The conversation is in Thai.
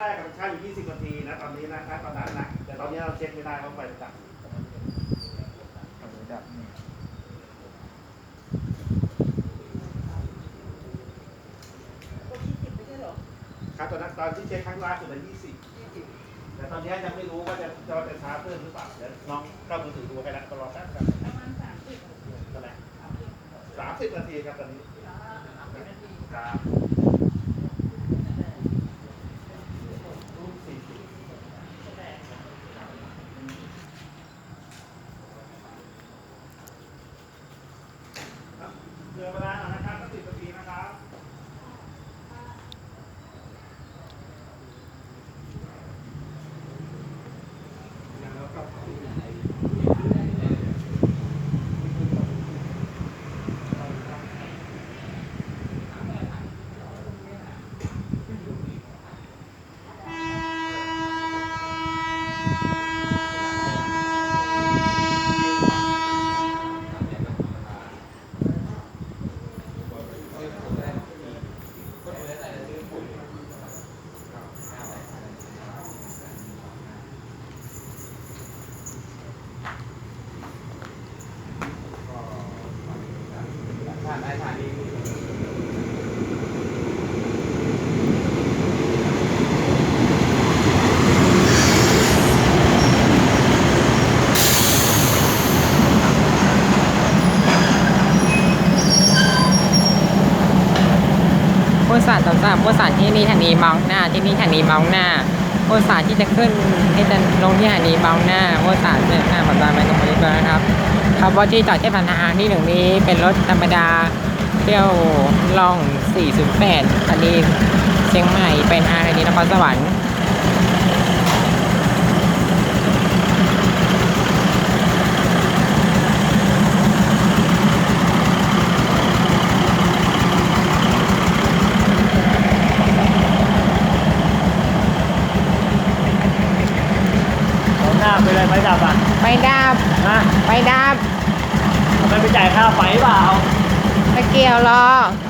แรกกับช้าอยู่ 20 นาทีนะตอนนี้นะณตอนนั้นนะแต่ตอนนี้เราเช็คไม่ได้เพราะไฟดับดับนี่ครับตอนนั้นตอนที่เช็คครั้งล่าสุดเป็น20 แต่ตอนนี้ยังไม่รู้ว่าจะจะจะช้าเพิ่มหรือเปล่าเดี๋ยวน้องเข้ามือถือดูให้แล้วตลอดแป๊บครับประมาณสามสิบเท่าไหร่สามสิบนาทีครับตอนนี้สามสิบนาทีครับรุ่นสี่สิบ แสดง ครับเรือเวลาหน่อยนะครับตั้งสิบนาทีนะครับ ผ่าน ได้ผ่านดีผู้สารต่างๆผู้สารที่นี่ทางนี้มองหน้าที่นี่ทางนี้มองหน้าผู้สารที่จะขึ้นที่จะลงที่ทางนี้มองหน้าผู้สารเนี่ยหน้าขอนตาไปตรงนี้ด้วยนะครับ ครับว่าที่จอดเที่พันธาที่หนึ่งนี้เป็นรถธรรมดาเที่ยวล่อง 408 อันนี้เชียงใหม่เป็นอาอันนี้นครสวรรค์ของหน้าไปเลยไฟดับอะ ไปดับ ฮะไปดับทำไมไปจ่ายค่าไฟเปล่าตะเกียวรออ